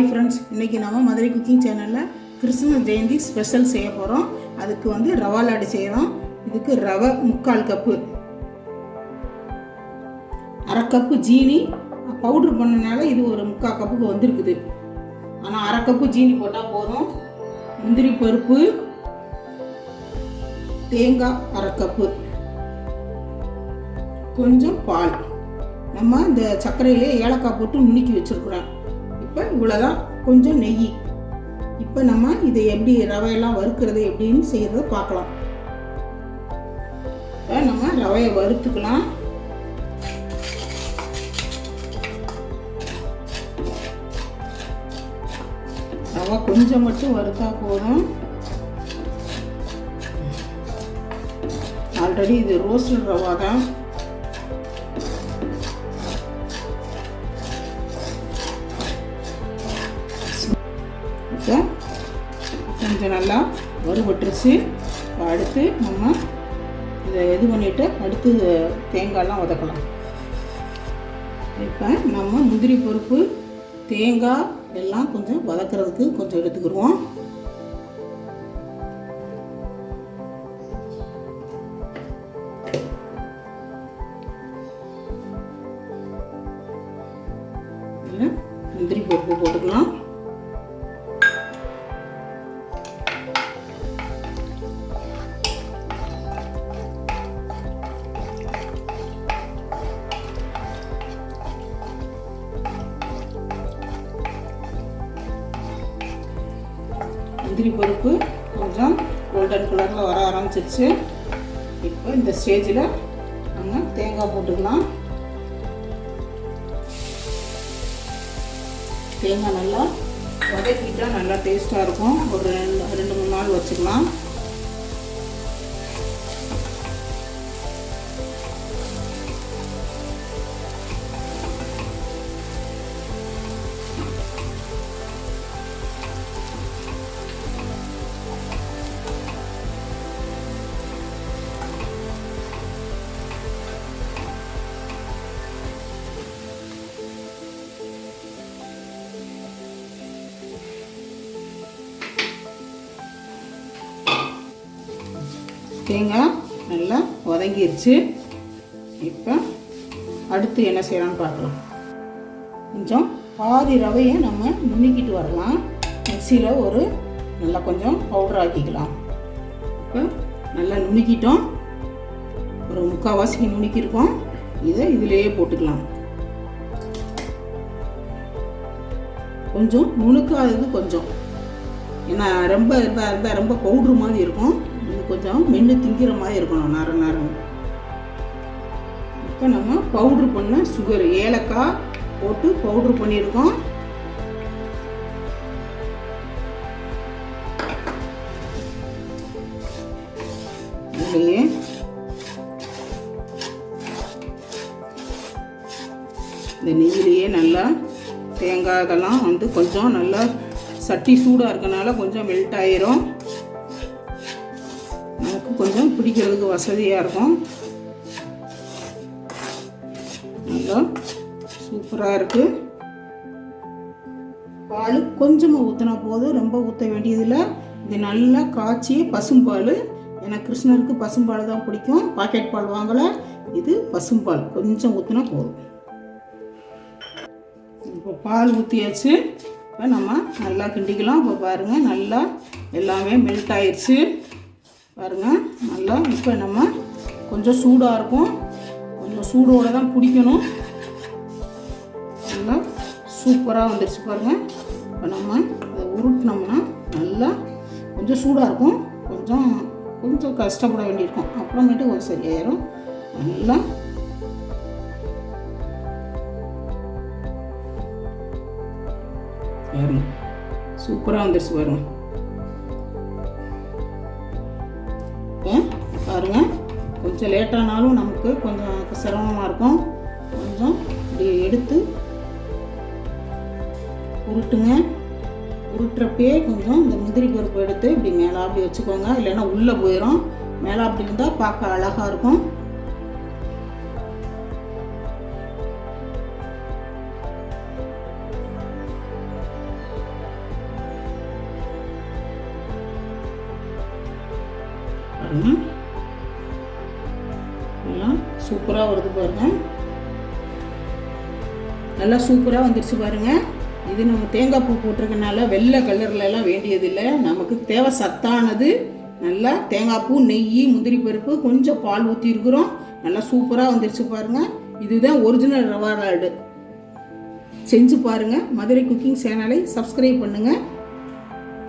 Hi friends இன்றைக்கி நம்ம Madurai cooking சேனலில் கிறிஸ்மஸ் ஜெயந்தி ஸ்பெஷல் செய்ய போகிறோம் அதுக்கு வந்து ரவா லாடு செய்கிறோம் இதுக்கு ரவை முக்கால் கப்பு. அரை கப்பு ஜீனி. பவுட்ரு பண்ணனால இது ஒரு முக்கால் கப்புக்கு வந்திருக்குது. ஆனால் அரை கப்பு ஜீனி போட்டால் போதும். முந்திரி பருப்பு. தேங்காய் அரை கப்பு. கொஞ்சம் பால். நம்ம இந்த சர்க்கரையிலே ஏலக்காய் போட்டு நுணுக்கி வச்சுருக்குறோம். இப்போ இவ்வளோதான் கொஞ்சம் நெய். இப்போ நம்ம இதை எப்படி ரவையெல்லாம் வறுக்கிறது எப்படின்னு செய்கிறத பார்க்கலாம். இப்போ நம்ம ரவையை வறுத்துக்கலாம். ரவை கொஞ்சம் மட்டும் வறுத்தா போதும். ஆல்ரெடி இது ரோஸ்டட் ரவா தான் இப்போ கொஞ்சம் நல்லா வறுபட்டுருச்சு. அடுத்து நம்ம இதை இது பண்ணிவிட்டு அடுத்து தேங்காய்லாம் வதக்கலாம். இப்போ நம்ம முந்திரி பருப்பு தேங்காய் எல்லாம் கொஞ்சம் வதக்கிறதுக்கு கொஞ்சம் எடுத்துக்கிடுவோம். முந்திரி பருப்பு போட்டுக்கலாம். முந்திரி பருப்பு கொஞ்சம் கோல்டன் கலரில் வர ஆரம்பிச்சிருச்சு. இப்போ இந்த ஸ்டேஜில் நம்ம தேங்காய் போட்டுக்கலாம். தேங்காய் நல்லா வதக்கிட்டால் நல்லா டேஸ்ட்டாக இருக்கும். ஒரு ரெண்டு ரெண்டு மூணு நாள் வச்சுக்கலாம். தேங்காய் நல்லா வதங்கிருச்சு. இப்போ அடுத்து என்ன செய்யலாம்னு பார்க்கலாம். கொஞ்சம் பாதி ரவையை நம்ம நுணுக்கிட்டு வரலாம். மிக்சியில் ஒரு நல்லா கொஞ்சம் பவுடர் ஆக்கிக்கலாம். இப்போ நல்லா நுணுக்கிட்டோம். ஒரு முக்கால்வாசிக்கு நுணுக்கியிருக்கோம். இதை இதிலேயே போட்டுக்கலாம். கொஞ்சம் நுணுக்காதது கொஞ்சம். ஏன்னா ரொம்ப இதாக இருந்தால் ரொம்ப பவுட்ரு மாதிரி இருக்கும். கொஞ்சம் மென்று திங்கிற மாதிரி இருக்கணும் நர நரம் இப்போ நம்ம பவுட்ரு பண்ண சுகர் ஏலக்காய் போட்டு பவுட்ரு பண்ணியிருக்கோம். இதுலேயே இந்த நெய்யிலேயே நல்லா தேங்காய் இதெல்லாம் வந்து கொஞ்சம் நல்லா சட்டி சூடாக இருக்கனால கொஞ்சம் மெல்ட் ஆயிரும். கொஞ்சம் பிடிக்கிறதுக்கு வசதியாக இருக்கும். நல்லா சூப்பராக இருக்குது பால் கொஞ்சமாக ஊற்றினா போதும். ரொம்ப ஊற்ற வேண்டியதில்லை. இது நல்லா காய்ச்சி பசும்பால். எனக்கு கிருஷ்ணருக்கு பசும்பால் தான் பிடிக்கும். பாக்கெட் பால் வாங்கலை. இது பசும்பால். கொஞ்சம் ஊற்றினா போதும். இப்போ பால் ஊற்றியாச்சு இப்போ நம்ம நல்லா கிண்டிக்கலாம். இப்போ பாருங்கள் நல்லா எல்லாமே மெல்ட் ஆயிடுச்சு பாருங்கள் நல்லா இப்போ நம்ம கொஞ்சம் சூடாக இருக்கும். கொஞ்சம் சூடோடு தான் பிடிக்கணும் நல்லா சூப்பராக வந்துடுச்சு பாருங்கள் இப்போ நம்ம அதை உருட்டினோம்னா நல்லா கொஞ்சம் சூடாக இருக்கும். கொஞ்சம் கொஞ்சம் கஷ்டப்பட வேண்டியிருக்கும். அப்புறமேட்டு ஒரு சரியாயிரும் நல்லா சூப்பராக வந்துடுச்சு பாருங்க. பாருங்கள் கொஞ்சம் லேட்டானாலும் நமக்கு கொஞ்சம் சிரமமாக இருக்கும். கொஞ்சம் இப்படி எடுத்து உருட்டுங்க. உருட்டுறப்பே கொஞ்சம் இந்த முந்திரி பருப்பு எடுத்து இப்படி மேலே அப்படி வச்சுக்கோங்க. இல்லைன்னா உள்ளே போயிடும் மேலே அப்படி இருந்தால் பார்க்க அழகாக இருக்கும். பாருங்கள் சூப்பராக வருது பாருங்கள் நல்லா சூப்பராக வந்துருச்சு பாருங்க. இது நம்ம தேங்காய் பூ போட்டிருக்கனால வெள்ளை கலர்லலாம் வேண்டியதில்லை. நமக்கு தேவை சத்தானது. நல்லா தேங்காய் பூ நெய் முந்திரி பருப்பு கொஞ்சம் பால் ஊற்றிருக்கிறோம் நல்லா சூப்பராக வந்துருச்சு பாருங்கள் இதுதான் ஒரிஜினல் ரவா லாடு. செஞ்சு பாருங்கள் மதுரை குக்கிங் சேனலை சப்ஸ்கிரைப் பண்ணுங்கள்